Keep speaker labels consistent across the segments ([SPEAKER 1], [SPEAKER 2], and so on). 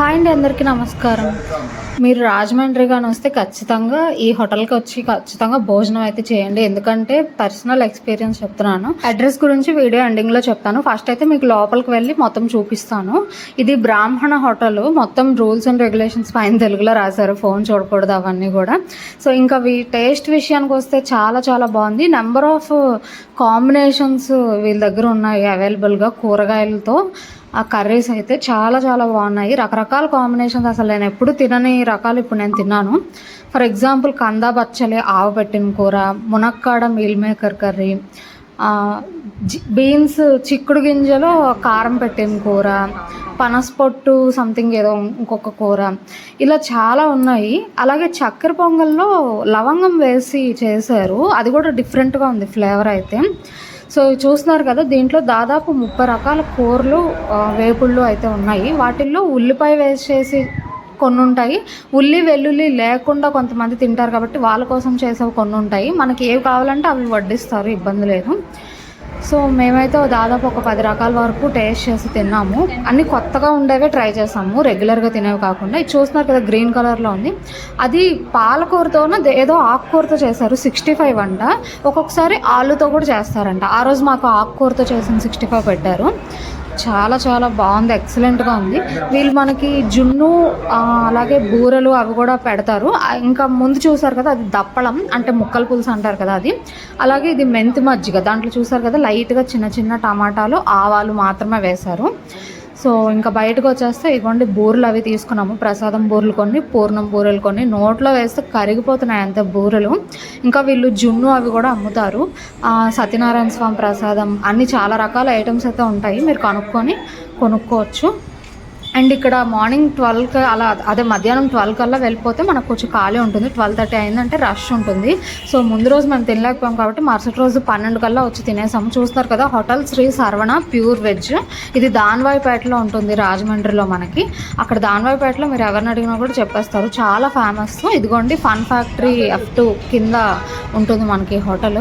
[SPEAKER 1] Hi అండి అందరికీ నమస్కారం. మీరు రాజమండ్రి కానీ వస్తే ఖచ్చితంగా ఈ హోటల్కి వచ్చి ఖచ్చితంగా భోజనం అయితే చేయండి. ఎందుకంటే పర్సనల్ ఎక్స్పీరియన్స్ చెప్తున్నాను. అడ్రస్ గురించి వీడియో ఎండింగ్లో చెప్తాను. ఫస్ట్ అయితే మీకు లోపలికి వెళ్ళి మొత్తం చూపిస్తాను. ఇది బ్రాహ్మణ హోటల్. మొత్తం రూల్స్ అండ్ రెగ్యులేషన్స్ పైన తెలుగులో రాశారు. ఫోన్ చూడకూడదు అవన్నీ కూడా. సో ఇంకా వీ టేస్ట్ విషయానికి వస్తే చాలా చాలా బాగుంది. నెంబర్ ఆఫ్ కాంబినేషన్స్ వీళ్ళ దగ్గర ఉన్నాయి. అవైలబుల్గా కూరగాయలతో ఆ కర్రీస్ అయితే చాలా చాలా బాగున్నాయి. రకరకాల రకాల కాంబినేషన్స్ అసలు నేను ఎప్పుడు తినని రకాలు ఇప్పుడు నేను తిన్నాను. ఫర్ ఎగ్జాంపుల్ కందా బచ్చలి ఆవు పెట్టిన కూర మునక్కాడ మీల్ మేకర్ కర్రీ బీన్స్ చిక్కుడు గింజలో కారం పెట్టిన కూర పనసపొట్టు సంథింగ్ ఏదో ఇంకొక కూర ఇలా చాలా ఉన్నాయి. అలాగే చక్కెర పొంగల్లో లవంగం వేసి చేశారు. అది కూడా డిఫరెంట్గా ఉంది ఫ్లేవర్ అయితే. సో ఇవి చూస్తున్నారు కదా దీంట్లో దాదాపు ముప్పై రకాల కూరలు వేపుళ్ళు అయితే ఉన్నాయి. వాటిల్లో ఉల్లిపాయ వేసేసి కొన్ని ఉంటాయి ఉల్లి వెల్లుల్లి లేకుండా కొంతమంది తింటారు కాబట్టి వాళ్ళ కోసం చేసేవి కొన్ని ఉంటాయి మనకి ఏవి కావాలంటే అవి వడ్డిస్తారు ఇబ్బంది లేదు. సో మేమైతే దాదాపు ఒక పది రకాల వరకు టేస్ట్ చేసి తిన్నాము. అన్ని కొత్తగా ఉండేవే ట్రై చేసాము. రెగ్యులర్గా తినేవి కాకుండా. ఇది చూస్తున్నారు కదా గ్రీన్ కలర్లో ఉంది. అది పాలకూరతోన ఏదో ఆకుకూరతో చేశారు. సిక్స్టీ ఫైవ్ అంట. ఒక్కొక్కసారి ఆలుతో కూడా చేస్తారంట. ఆ రోజు మాకు ఆకుకూరతో చేసిన సిక్స్టీ ఫైవ్ పెట్టారు. చాలా చాలా బాగుంది. ఎక్సలెంట్గా ఉంది. వీళ్ళు మనకి జున్ను అలాగే బూరెలు అవి కూడా పెడతారు. ఇంకా ముందు చూసారు కదా అది దప్పడం అంటే ముక్కల పులుసు అంటారు కదా అది. అలాగే ఇది మెంతి మజ్జిగ. దాంట్లో చూసారు కదా లైట్గా చిన్న చిన్న టమాటాలు ఆవాలు మాత్రమే వేశారు. సో ఇంకా బయటకు వచ్చేస్తే ఇవ్వండి బూరెలు అవి తీసుకున్నాము. ప్రసాదం బూరెలు కొన్ని పూర్ణం బూరెలు కొన్ని. నోట్లో వేస్తే కరిగిపోతున్నాయి అంత బూరెలు. ఇంకా వీళ్ళు జున్ను అవి కూడా అమ్ముతారు. సత్యనారాయణ స్వామి ప్రసాదం అన్ని చాలా రకాల ఐటమ్స్ అయితే ఉంటాయి. మీరు కనుక్కొని కొనుక్కోవచ్చు. అండ్ ఇక్కడ మార్నింగ్ ట్వెల్వ్కి అలా అదే మధ్యాహ్నం ట్వెల్వ్ కల్లా వెళ్ళిపోతే మనకు కొంచెం ఖాళీ ఉంటుంది. ట్వెల్వ్ థర్టీ అయిందంటే రష్ ఉంటుంది. సో ముందు రోజు మనం తినలేకపోయాం కాబట్టి మరుసటి రోజు పన్నెండు కల్లా వచ్చి తినేసాము. చూస్తారు కదా hotel Sri Saravana pure veg. ఇది దాన్వాయిపేటలో ఉంటుంది రాజమండ్రిలో మనకి. అక్కడ దాన్వాయిపేటలో మీరు ఎవరిని అడిగినా కూడా చెప్పేస్తారు. చాలా ఫేమస్. ఇదిగోండి ఫన్ ఫ్యాక్టరీ ఎఫ్ టూ కింద ఉంటుంది మనకి హోటల్.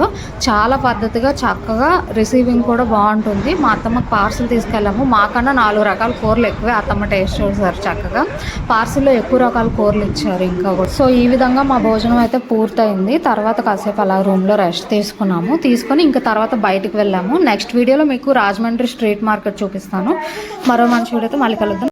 [SPEAKER 1] చాలా పద్ధతిగా చక్కగా రిసీవింగ్ కూడా బాగుంటుంది. మా అత్తమ్మకి పార్సల్ తీసుకెళ్ళాము. మాకన్నా నాలుగు రకాల కూరలు ఎక్కువే అత్తమ్మ టేస్ట్ చూసారు చక్కగా. పార్సిల్లో ఎక్కువ రకాల కూరలు ఇచ్చారు ఇంకా కూడా. సో ఈ విధంగా మా భోజనం అయితే పూర్తయింది. తర్వాత కాసేపు అలా రూమ్లో రెస్ట్ తీసుకున్నాము. తీసుకొని ఇంకా తర్వాత బయటికి వెళ్ళాము. నెక్స్ట్ వీడియోలో మీకు రాజమండ్రి స్ట్రీట్ మార్కెట్ చూపిస్తాను. మరో మంచి వీడియోతో మళ్ళీ కలుద్దాం.